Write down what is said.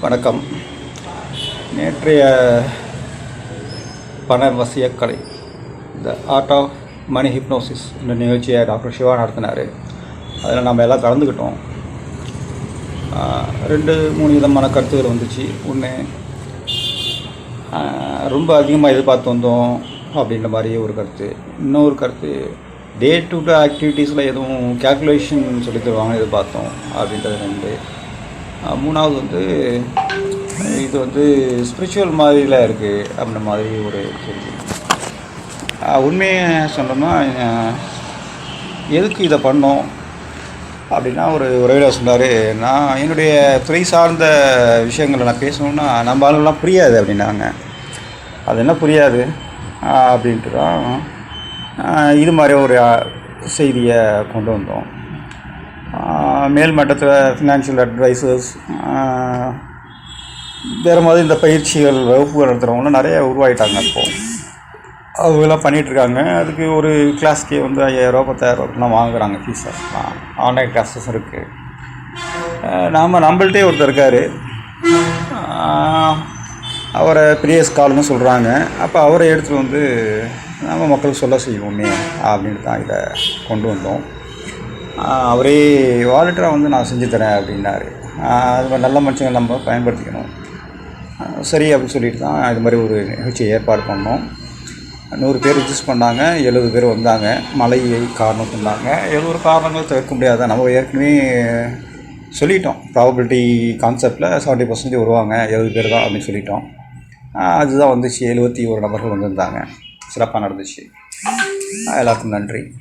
வணக்கம். நேற்றைய பண வசியக்கலை the art of money hypnosis இந்த நிகழ்ச்சியை டாக்டர் சிவா நடத்தினார். அதில் நம்ம எல்லாம் கலந்துக்கிட்டோம். ரெண்டு மூணு விதமான கருத்துக்கள் வந்துச்சு. ஒன்று ரொம்ப அதிகமாக எதிர்பார்த்து வந்தோம் அப்படின்ற மாதிரி ஒரு கருத்து. இன்னொரு கருத்து டே டு டே ஆக்டிவிட்டீஸில் எதுவும் கேல்குலேஷன் சொல்லி தருவாங்கன்னு எதிர்பார்த்தோம் அப்படின்றது ரெண்டு. மூணாவது வந்து இது வந்து ஸ்பிரிச்சுவல் மாதிரியில் இருக்குது அப்படின்ற மாதிரி ஒரு கேள்வி. உண்மையை சொன்னோம்னா எதுக்கு இதை பண்ணோம் அப்படின்னா ஒரு உறவினர் சொன்னார் நான் என்னுடைய துறை சார்ந்த விஷயங்களை நான் பேசணுன்னா நம்ம ஆளுங்களாம் புரியாது அப்படின்னாங்க. அது என்ன புரியாது? அப்படின்ட்டு தான் இது மாதிரி ஒரு செய்தியை கொண்டு வந்தோம். மேல் மட்டத்தில் ஃபினான்ஷியல் அட்வைசர்ஸ் வேறு மாதிரி இந்த பயிற்சிகள் வகுப்புகள் நடத்துகிறவங்களாம் நிறைய உருவாகிட்டாங்க இப்போது அவங்களாம் பண்ணிகிட்ருக்காங்க அதுக்கு ஒரு கிளாஸ்க்கே வந்து ஐயாயிரரூவா பத்தாயிரரூவாலாம் வாங்குறாங்க ஃபீஸை ஆன்லைன் கிளாஸஸ் இருக்குது நாம் நம்மள்ட்டே ஒருத்தர் இருக்கார். அவரை பெரிய கால்னு சொல்கிறாங்க அப்போ அவரை எடுத்துகிட்டு வந்து நம்ம மக்களுக்கு சொல்ல செய்வோமே அப்படின்னு தான் இதை கொண்டு வந்தோம். அவரே வாலெட்டராக வந்து நான் செஞ்சு தரேன் அப்படின்னாரு. அது மாதிரி நல்ல மனுஷங்களை நம்ம பயன்படுத்திக்கணும். சரி அப்படின்னு சொல்லிட்டு தான் இது மாதிரி ஒரு நிகழ்ச்சியை ஏற்பாடு பண்ணோம். நூறு பேர் ரிஜிஸ்ட் பண்ணாங்க எழுபது பேர் வந்தாங்க. மழையை காரணம் சொன்னாங்க எழுபது காரணங்கள் தவிர்க்க முடியாத நம்ம ஏற்கனவே சொல்லிட்டோம். ப்ராபபிலிட்டி கான்செப்டில் செவன்ட்டி பர்சன்டேஜ் வருவாங்க எழுபது பேர் தான் அப்படின்னு சொல்லிட்டோம். அதுதான் வந்துச்சு. எழுபத்தி ஒரு நபர்கள் வந்திருந்தாங்க. சிறப்பாக நடந்துச்சு. எல்லாருக்கும் எல்லாத்துக்கும் நன்றி.